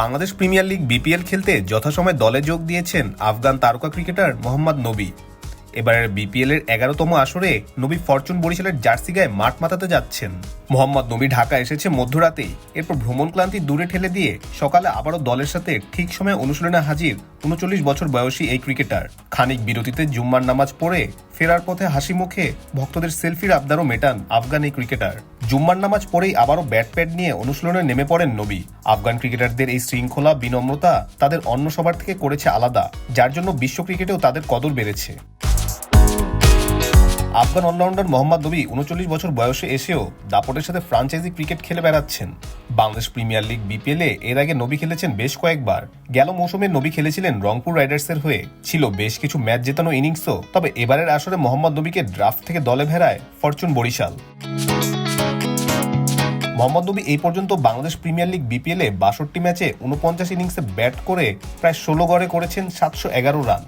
Bangladesh premier league BPL খেলতে যথাসময়ে দলে যোগ দিয়েছেন আফগান তারকা ক্রিকেটার মোহাম্মদ নবী। এবারের বিপিএল এর এগারোতম আসরে নবী ফরচুন বরিশালের জার্সি গায়ে মাঠ মাতাতে যাচ্ছেন। মোহাম্মদ নবী ঢাকা এসেছে মধ্যরাতেই। এরপর ভ্রমণ ক্লান্তি দূরে ঠেলে দিয়ে সকালে আবারও দলের সাথে ঠিক সময়ে অনুশীলনে হাজির উনচল্লিশ বছর বয়সী এই ক্রিকেটার। খানিক বিরতিতে জুম্মার নামাজ পড়ে ফেরার পথে হাসি মুখে ভক্তদের সেলফির আবদারও মেটান আফগান এই ক্রিকেটার। জুম্মার নামাজ পরেই আবারও ব্যাট প্যাড নিয়ে অনুশীলনে নেমে পড়েন নবী। আফগান ক্রিকেটারদের এই শৃঙ্খলা, বিনম্রতা তাদের অন্য সবার থেকে করেছে আলাদা, যার জন্য বিশ্ব ক্রিকেটেও তাদের কদর বেড়েছে। আফগান অলরাউন্ডার মোহাম্মদ নবী উনচল্লিশ বছর বয়সে এসেও দাপটের সাথে ফ্রাঞ্চাইজি ক্রিকেট খেলে বেড়াচ্ছেন। বাংলাদেশ প্রিমিয়ার লিগ বিপিএলে এর আগে নবী খেলেছেন বেশ কয়েকবার। গেল মৌসুমে নবী খেলেছিলেন রংপুর রাইডার্সের হয়ে। ছিল বেশ কিছু ম্যাচ জেতানো ইনিংসও, তবে এবারের আসরে মোহাম্মদ নবীকে ড্রাফট থেকে দলে ভেড়ায় ফরচুন বরিশাল। মোহাম্মদ নবী এই পর্যন্ত বাংলাদেশ প্রিমিয়ার লিগ বিপিএলে বাষট্টি ম্যাচে উনপঞ্চাশ ইনিংসে ব্যাট করে প্রায় ষোলো গড়ে করেছেন সাতশো এগারো রান।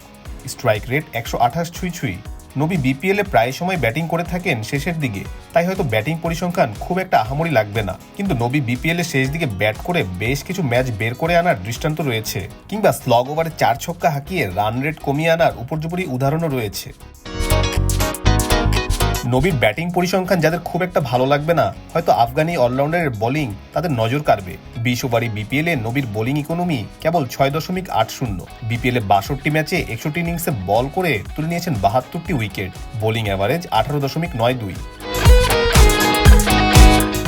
স্ট্রাইক রেট একশো আঠাশ ছুঁই ছুঁই। নবী বিপিএল প্রায় সময় ব্যাটিং করে থাকেন শেষের দিকে। তাই হয়তো ব্যাটিং পরিসংখ্যান খুব একটা আহামরি লাগবে না। কিন্তু নবী বিপিএল শেষ দিকে ব্যাট করে বেশ কিছু ম্যাচ বের করে আনার দৃষ্টান্ত রয়েছে। কিংবা স্লগ ওভারে চার ছক্কা হাঁকিয়ে রান রেট কমিয়ে আনার উপর্যুপরি উদাহরণও রয়েছে। নবীর ব্যাটিং পরিসংখ্যান যাদের খুব একটা ভালো লাগবে না, হয়তো আফগানি অলরাউন্ডারের বোলিং তাদের নজর কাড়বে। বিশ ওভারই বিপিএল এ নবীর বোলিং ইকোনমি কেবল ছয় দশমিক আট শূন্য। বিপিএল বাষট্টি ম্যাচে একষট্টি ইনিংসে বল করে তুলে নিয়েছেন বাহাত্তরটি উইকেট। বোলিং অ্যাভারেজ আঠারো দশমিক নয় দুই।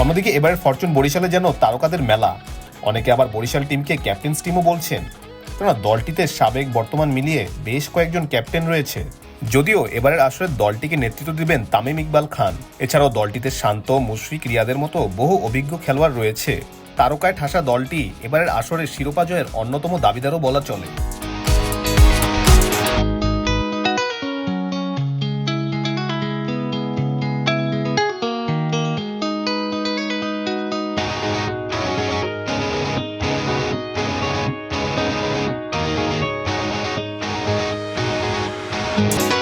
অন্যদিকে এবারের ফরচুন বরিশালে যেন তারকাদের মেলা। অনেকে আবার বরিশাল টিমকে ক্যাপ্টেন্স টিমও বলছেন। কেননা দলটিতে সাবেক বর্তমান মিলিয়ে বেশ কয়েকজন ক্যাপ্টেন রয়েছে। যদিও এবারের আসরে দলটিকে নেতৃত্ব দিবেন তামিম ইকবাল খান। এছাড়াও দলটিতে শান্ত, মুশফিক রিয়াদের মতো বহু অভিজ্ঞ খেলোয়াড় রয়েছে। তারকায় ঠাসা দলটি এবারের আসরে শিরোপা জয়ের অন্যতম দাবিদারও বলা চলে। Bye.